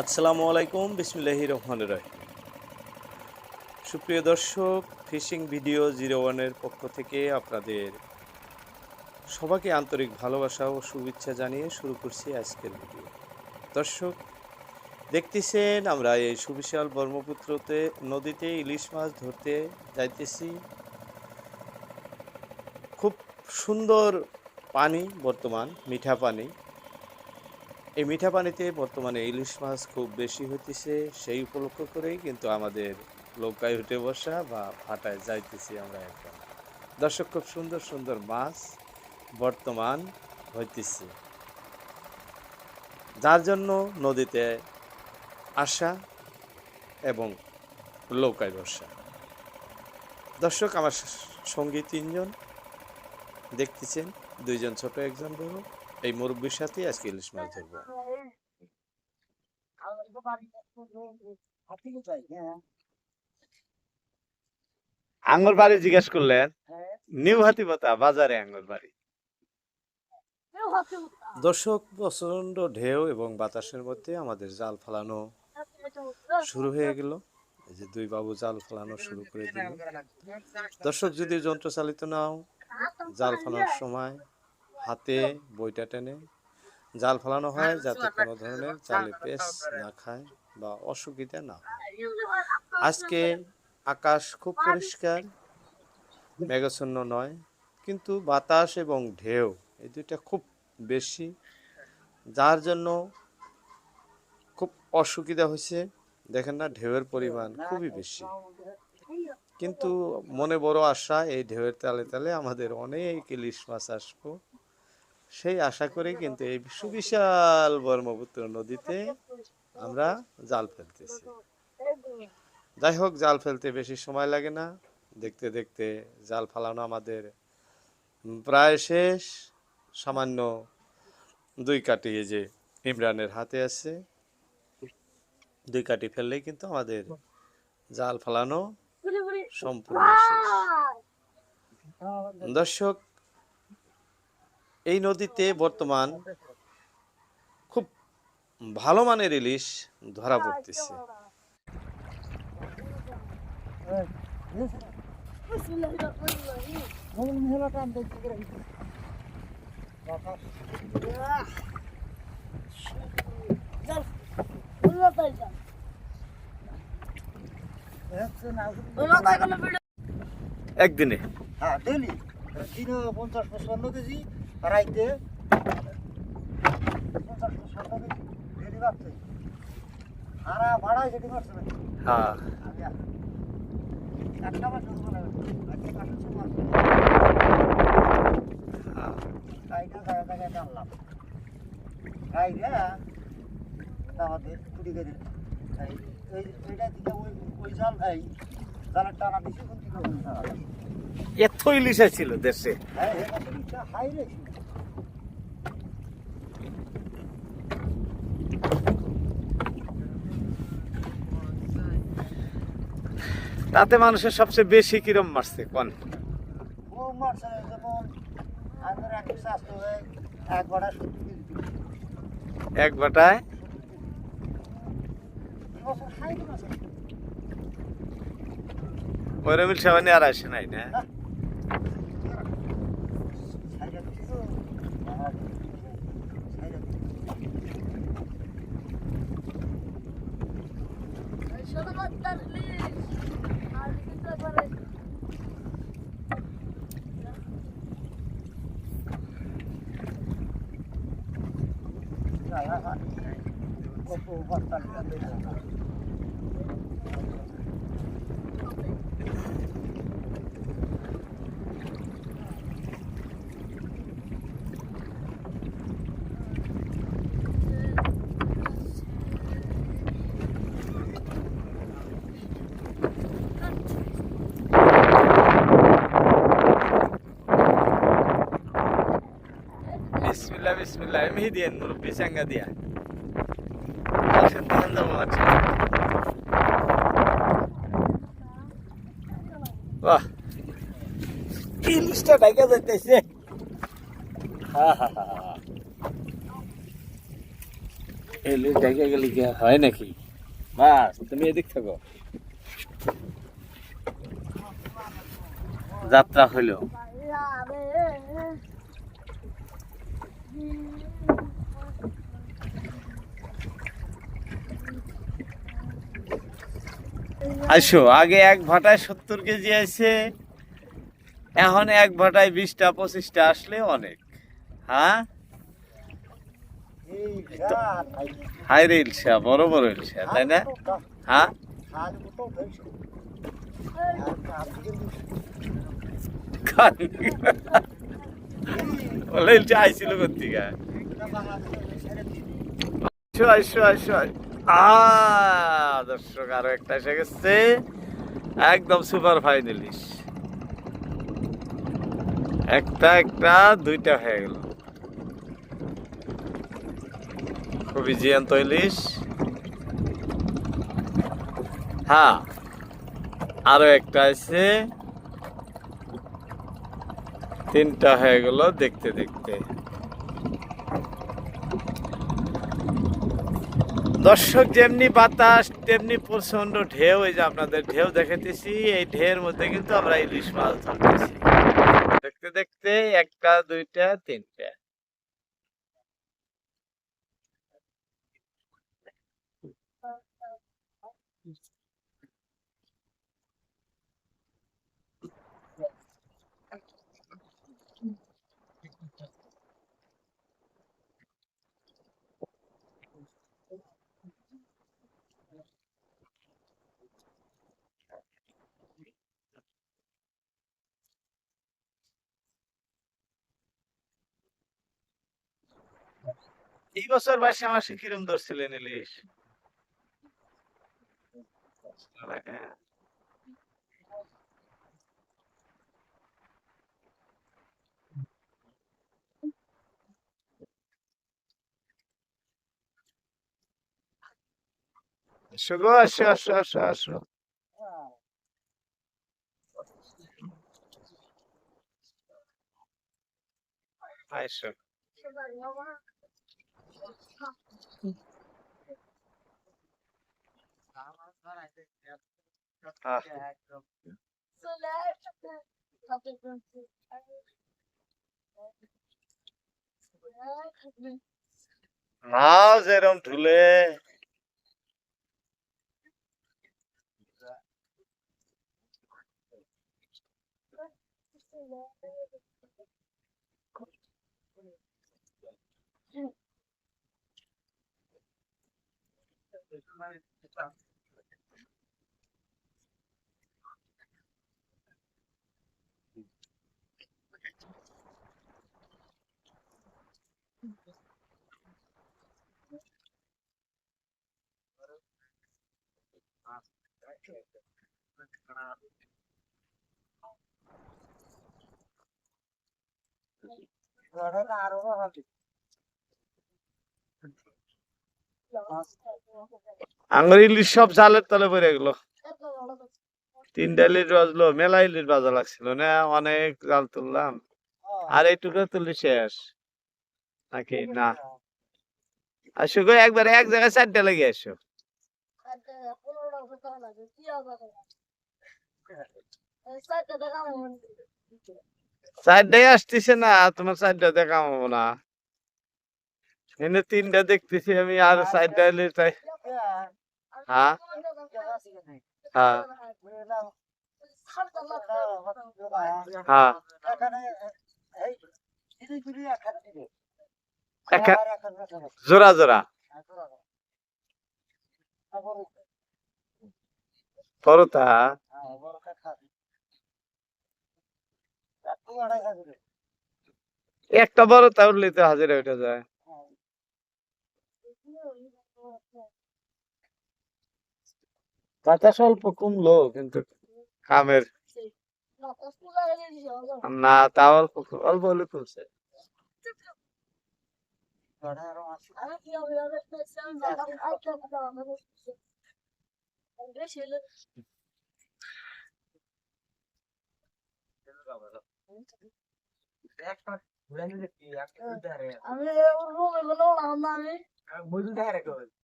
আসসালামু আলাইকুম বিসমিল্লাহি রহমান রহিম। সুপ্রিয় দর্শক, ফিশিং ভিডিও জিরো ওয়ানের পক্ষ থেকে আপনাদের সবাইকে আন্তরিক ভালোবাসা ও শুভেচ্ছা জানিয়ে শুরু করছি আজকের ভিডিও। দর্শক, দেখতেছেন আমরা এই সুবিশাল ব্রহ্মপুত্রতে নদীতে ইলিশ মাছ ধরতে যাইতেছি। খুব সুন্দর পানি, বর্তমান মিঠা পানি। এই মিঠা পানিতে বর্তমানে ইলিশ মাছ খুব বেশি হইতেছে, সেই উপলক্ষ করেই কিন্তু আমাদের নৌকায় উঠে বসা বা ফাটায় যাইতেছি আমরা এখন। দর্শক, খুব সুন্দর সুন্দর মাছ বর্তমান হইতেছে। যার জন্য নদীতে আসা এবং নৌকায় বসা। দর্শক, আমার সঙ্গী তিনজন দেখতেছেন, দুইজন ছোট, একজন বড়। এই মুরব্বীর সাথে আজকে ইলিশ মাছ ধরবো। আঙ্গুর বাড়ি জিজ্ঞেস করলেন নিউ হাতিপাতা বাজারে আঙ্গুর বাড়ি দর্শক প্রচণ্ড ঢেউ এবং বাতাসের মধ্যে আমাদের জাল ফালানো শুরু হয়ে গেল। এই যে দুই বাবু জাল ফালানো শুরু করে দিল। দর্শক যদি যন্ত্র চালিত নাও জাল ফালানোর সময় হাতে বইটা টেনে জাল ফেলানো হয় যাতে কোনো ধরনের জালে পেস না খায় বা অসুবিধা না আজকে আকাশ খুব পরিষ্কার, মেঘাচ্ছন্ন নয়, কিন্তু বাতাস এবং ঢেউ এই দুইটা খুব বেশি, যার জন্য খুব অসুবিধা হয়েছে। দেখেন না, ঢেউয়ের পরিমাণ খুবই বেশি। কিন্তু মনে বড় আশা, এই ঢেউয়ের তালে তালে আমাদের অনেক ইলিশ মাছ আসব। সেই আশা করে কিন্তু এই সুবিশাল ব্রহ্মপুত্র নদীতে আমরা জাল ফেলতেছি। যাই হোক, জাল ফেলতে বেশি সময় লাগে না। দেখতে দেখতে জাল ফালানো আমাদের প্রায় শেষ। সামান্য দুই কাটি এই যে ইমরানের হাতে আছে। দুই কাটি ফেললেই কিন্তু আমাদের জাল ফালানো সম্পূর্ণ শেষ। দর্শক এই নদীতে বর্তমান খুব ভালো মানের ইলিশ ধরা পড়তেছে। একদিনে। হ্যাঁ ডেলি দিনে পঞ্চাশ পঁচপান্ন কেজি। রাইতে হ্যাঁ। গাইটা আমাদের এই এই- এইটা দিকে ওই ওই জাল এই জালের টানা দিছি কোন দিকে এত ইলিশ ছিল দেশে। তাতে মানুষের সবচেয়ে বেশি কিরম মারছে কোন? এক বাটায়? এবছর হাই রে মাছ আছে। ওরমিল সাবানি আর আসে নাই না ছাইরা দিছি তো, বাবা দিছি, ছাইরা দিছি। যাই, হ্যাঁ, হ্যাঁ। কত বস্তা নিয়ে দিলাম। বিসমিল্লাহ বিসমিল্লাহ, এমনি দিয়েন মুরব্বি চাঙ্গা দিয়া। বাহ ইলিশটা ডাইকা যাইতেছে। এলে দেখে গেলে কি হয় নাকি? বাস, তুমি এদিক থাকো। যাত্রা হইল। আসো, আগে এক ভাটায় সত্তর কেজি আছে, এখন এক ভাটায় বিশটা, পঁচিশটা আসলে অনেক হ্যাঁ। হাই রে ইলশা, বড় বড় ইলশা, তাই না হ্যাঁ বলে ইলশা আইছিল বাংলাদেশে ছেড়ে দিন। আসো দর্শক, আরও একটা এসে গেছে। একদম সুপার ফাইনালিশ একটা একটা, দুইটা হয়ে গেল। খুবই জিয়ান্ত ইলিশ। হ্যাঁ আরও একটা আছে। তিনটা হয়ে গেল দেখতে দেখতে। দর্শক, যেমনি বাতাস, তেমনি প্রচণ্ড ঢেউ, এই যে আপনাদের ঢেউ দেখাতেছি এই ঢেউর মধ্যে কিন্তু আমরা ইলিশ মাছ ধরতেছি। দেখতে দেখতে একটা, দুইটা, তিনটা। এই বছর মাসে মাসে কিরম ধরছিলেন ইলিশ আসো আসো আসো আসো আসো। আসো আহ, নাও যেরম ঢুলে ઘણા આરોગ્ય હતી আঙ্গুর ইলিশ সব তলে গেল। তিনটা ইলিশ বাজলো, মেলা ইলিশ বাজা লাগছিল না, অনেক জাল তুললাম। আর এইটুকু শেষ। নাকি? না। আসো গো একবার এক জায়গায় চারটা লেগে আসো। চারটাই আসতেছে না, তোমার চারটা দেখাবো না। এনে তিনটা দেখতেছি আমি আর চারটা ইলিশ তাই। হ্যাঁ? হ্যাঁ। হ্যাঁ। জোড়া জোড়া। পরতা। একটু বড় তা উঠলে তো হাজিরা উঠে যায়। বাতাস অল্প কমলো কিন্তু কামের না তা অল্প অল্প হলে কমছে। আমি